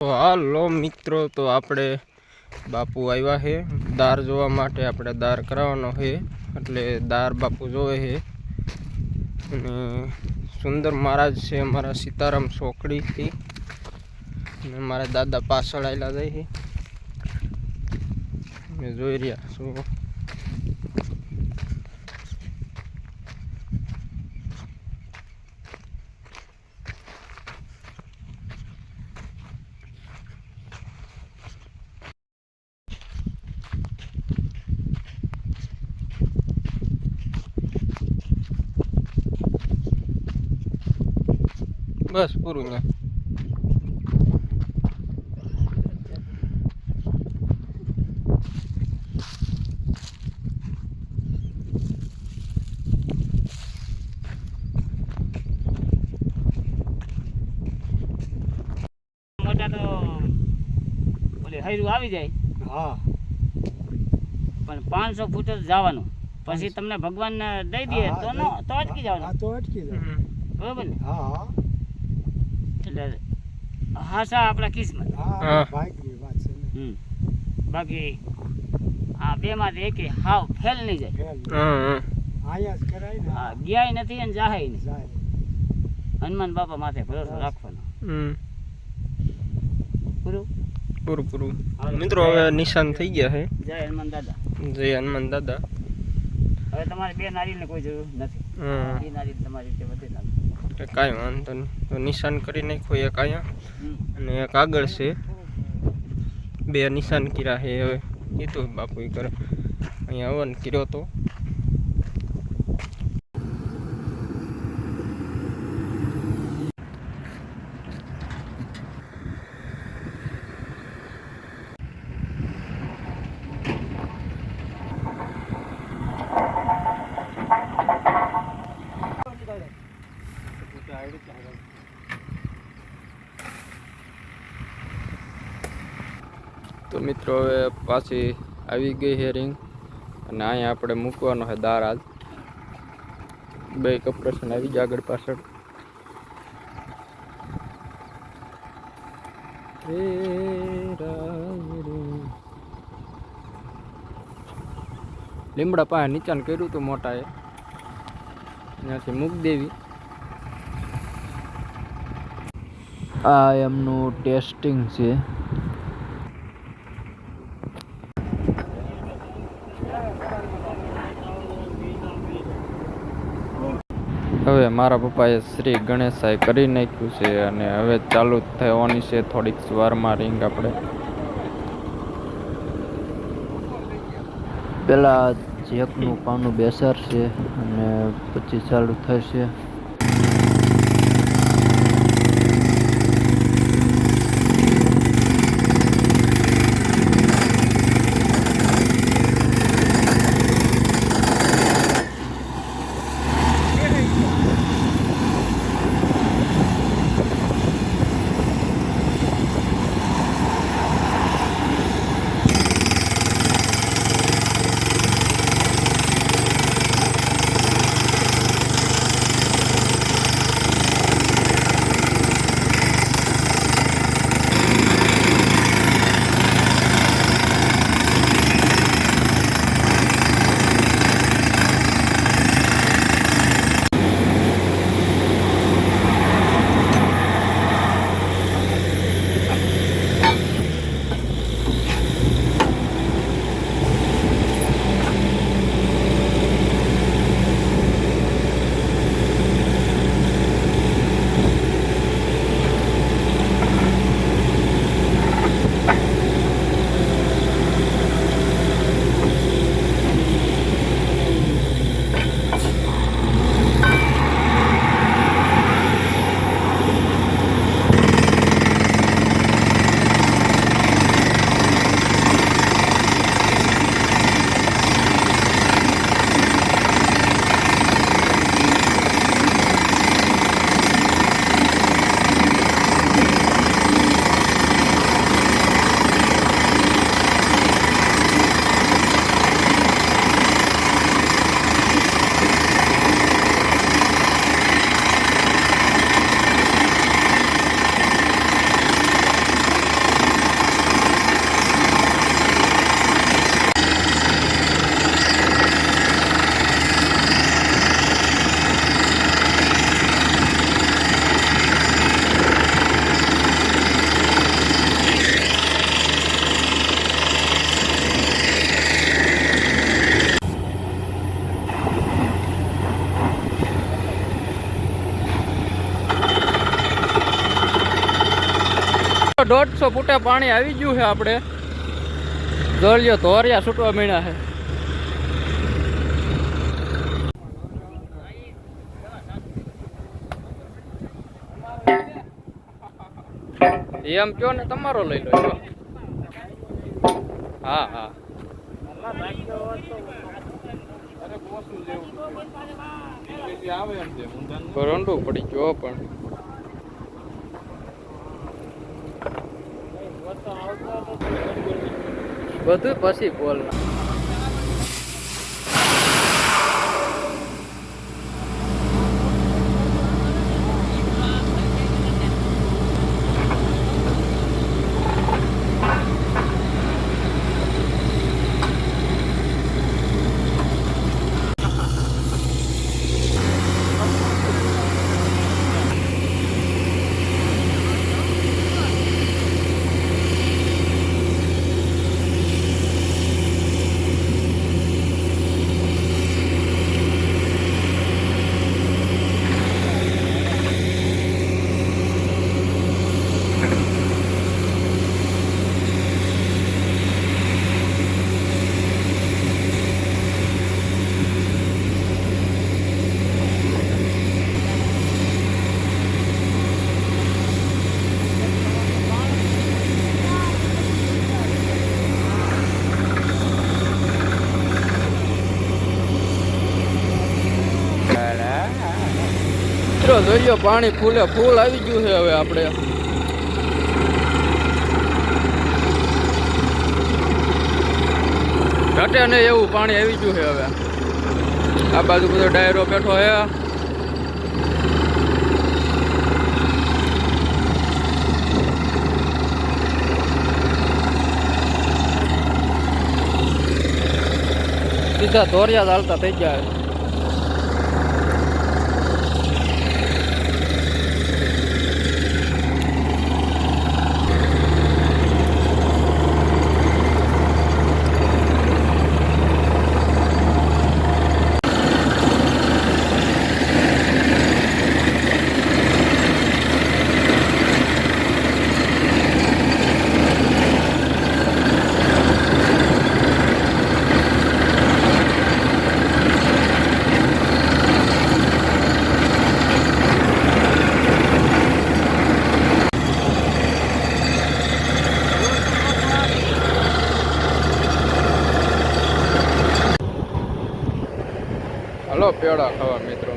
હાલો મિત્રો, તો આપણે બાપુ આવ્યા છે દાર જોવા માટે આપણે દાર કરાવવાનો છે એટલે દાર બાપુ જોવે છે અને સુંદર મહારાજ છે અમારા સીતારામ ચોકડીથી અને મારા દાદા પાછળ આવેલા જાય છે મેં જોઈ રહ્યા છો. બસ પૂરું ને. મોટા તો ઓલી હૈરું આવી જાય. હા. પણ પાંચસો ફૂટ જ જવાનું. પછી તમને ભગવાન દઈ દે તો તો અટકી જવાનું. તો અટકી જવાનું બરોબર ને? હા હા. એટલે હાસા આપણા કિસ્મત. હા હા. વાત છે બાકી આ બે માં એક હાવ ફેલ નહીં જાય. ને. ગયા નથી અને જાહે નહીં. હનુમાન બાપા માથે ભરોસો રાખવાનો. પૂરું? પૂરું પૂરું. મિત્રો હવે નિશાન થઈ ગયા છે જય હનુમાન દાદા. જય હનુમાન દાદા. હવે તમારે બે નારિયેળની કોઈ જરૂર નથી. બે એ નારિયેળ તમારી રીતે વધે એટલે કાંઈ વાંધો નહીં. તો નિશાન કરી નાખ્યું એક અહીંયા. અને એક આગળ છે. બે નિશાન કર્યા છે. હવે કીધું બાપુ કરે અહીંયા અવન કર્યો તો. તો મિત્રો, હવે પાછી આવી ગઈ છે રિંગ અને અહીંયા આપણે મૂકવાનો છે દાર આજ બે કપરેશન આવી જાય આગળ પાછળ. લીમડા પાસે નીચાણ કર્યું હતું મોટા એ ત્યાંથી મૂક દેવી. આ એમનું ટેસ્ટિંગ છે. હવે મારા પપ્પાએ શ્રી ગણેશાય કરી નાખ્યું છે અને હવે ચાલુ થવાની છે થોડીક વારમાં રિંગ આપણે. પેલા જેકનું પાનું બેસાડશે અને પછી ચાલુ થશે. દોઢસો ફૂટે પાણી આવી ગયું છે આપણે. જોઈ ધોરિયા છૂટવા મીણ્યા છે. એમ કયો ને તમારો લઈ લો. હા હા. રોંડું પડી ગયો પણ. બધું પછી બોલ મિત્રો, જોઈએ, પાણી ફૂલે, ફૂલ આવી ગયું છે હવે આપણે. ઘટે નહીં એવું, પાણી આવી ગયું છે હવે. આ બાજુ બધો ડાયરો બેઠો છે. સીધા ધોરિયા ચાલતા થઈ જાય હલો પેડા ખાવા મિત્રો.